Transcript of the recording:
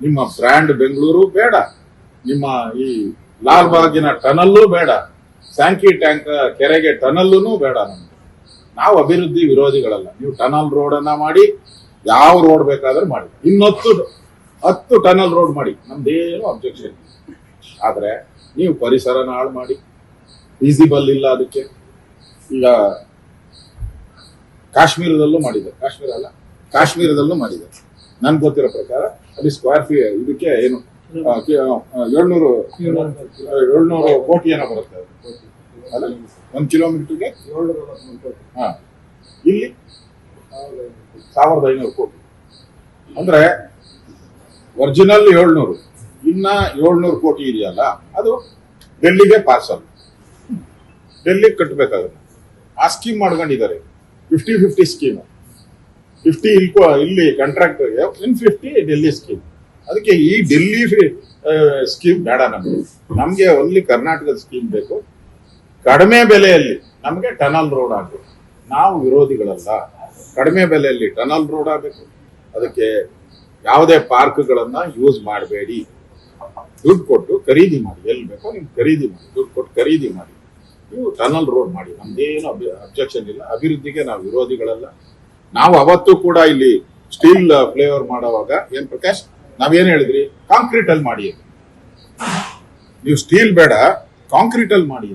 ನಿಮ್ಮ ಬ್ರ್ಯಾಂಡ್ ಬೆಂಗಳೂರು ಬೇಡ. ನಿಮ್ಮ ಈ ಲಾಲ್ ಬಾಗಿನ ಟನಲ್ಲು ಬೇಡ. ಸ್ಯಾಂಕಿ ಟ್ಯಾಂಕ್ ಕೆರೆಗೆ ಟನಲ್ಲೂ ಬೇಡ ನಮ್ಗೆ. ನಾವು ಅಭಿವೃದ್ಧಿ ವಿರೋಧಿಗಳಲ್ಲ. ನೀವು ಟನಲ್ ರೋಡ್ ಅನ್ನ ಮಾಡಿ, ಯಾವ ರೋಡ್ ಬೇಕಾದ್ರೂ ಮಾಡಿ. ಇನ್ನೊತ್ತು ಹತ್ತು ಟನಲ್ ರೋಡ್ ಮಾಡಿ. ನಮ್ದೇನು ಅಬ್ಜೆಕ್ಷನ್ ಆದ್ರೆ ನೀವು ಪರಿಸರನ ಹಾಳು ಮಾಡಿ. ಫೀಸಿಬಲ್ ಇಲ್ಲ ಅದಕ್ಕೆ. ಈಗ ಕಾಶ್ಮೀರದಲ್ಲೂ ಮಾಡಿದೆ ಕಾಶ್ಮೀರ ಅಲ್ಲ, ಕಾಶ್ಮೀರದಲ್ಲೂ ಮಾಡಿದೆ ನನ್ಗೆ ಗೊತ್ತಿರೋ ಪ್ರಕಾರ ಅಲ್ಲಿ ಸ್ಕ್ವೇರ್ ಫೀ ಇದಕ್ಕೆ ಏನು ಏಳ್ನೂರು ಏಳ್ನೂರು ಕೋಟಿ ಏನೋ ಬರುತ್ತೆ. ಅಲ್ಲ? ಒಂದ್ ಕಿಲೋಮೀಟರ್ಗೆ ಹಾಂ. ಇಲ್ಲಿ ಸಾವಿರದ ಐನೂರು ಕೋಟಿ. ಅಂದ್ರೆ ಒರಿಜಿನಲ್ ಏಳ್ನೂರು. ಇನ್ನ ಏಳ್ನೂರು ಕೋಟಿ ಇದೆಯಲ್ಲ, ಅದು ಡೆಲ್ಲಿಗೆ ಪಾರ್ಸಲ್ ಡೆಲ್ಲಿಗೆ ಕಟ್ಟಬೇಕಾಗುತ್ತೆ ಆ ಸ್ಕೀಮ್ ಮಾಡ್ಕೊಂಡಿದ್ದಾರೆ. ಫಿಫ್ಟಿ ಫಿಫ್ಟಿ ಸ್ಕೀಮ್ ಫಿಫ್ಟಿ ಇಲ್ಕೋ, ಇಲ್ಲಿ contract in fifty Delhi scheme ಅದಕ್ಕೆ ಈ ಡೆಲ್ಲಿ ಸ್ಕೀಮ್ ಬೇಡ ನಮಗೆ. ನಮಗೆ ಒನ್ಲಿ ಕರ್ನಾಟಕದ ಸ್ಕೀಮ್ ಬೇಕು. ಕಡಿಮೆ ಬೆಲೆಯಲ್ಲಿ ನಮಗೆ ಟನಲ್ ರೋಡ್ ಆಗಬೇಕು. ನಾವು ವಿರೋಧಿಗಳಲ್ಲ. ಕಡಿಮೆ ಬೆಲೆಯಲ್ಲಿ ಟನಲ್ ರೋಡ್ ಆಗಬೇಕು. ಅದಕ್ಕೆ ಯಾವುದೇ ಪಾರ್ಕ್ಗಳನ್ನು ಯೂಸ್ ಮಾಡಬೇಡಿ. ದುಡ್ಡು ಕೊಟ್ಟು ಖರೀದಿ ಮಾಡಿ. ಎಲ್ಲಿ ಬೇಕೋ ನೀವು ಖರೀದಿ ಮಾಡಿ. ದುಡ್ಡು ಕೊಟ್ಟು ಖರೀದಿ ಮಾಡಿ. ನೀವು ಟನಲ್ ರೋಡ್ ಮಾಡಿ. ನಮ್ದೇನು ಅಬ್ಜೆಕ್ಷನ್ ಇಲ್ಲ. ಅಭಿವೃದ್ಧಿಗೆ ನಾವು ವಿರೋಧಿಗಳಲ್ಲ. ನಾವು ಅವತ್ತು ಕೂಡ ಇಲ್ಲಿ ಸ್ಟೀಲ್ ಫ್ಲೇವರ್ ಮಾಡುವಾಗ ಏನ್ ಪ್ರಕಾಶ್, ನಾವೇನ್ ಹೇಳಿದ್ರಿ ಕಾಂಕ್ರೀಟ್ ಅಲ್ಲಿ ಮಾಡಿ. ನೀವು ಸ್ಟೀಲ್ ಬೇಡ ಕಾಂಕ್ರೀಟ್ ಅಲ್ಲಿ ಮಾಡಿ.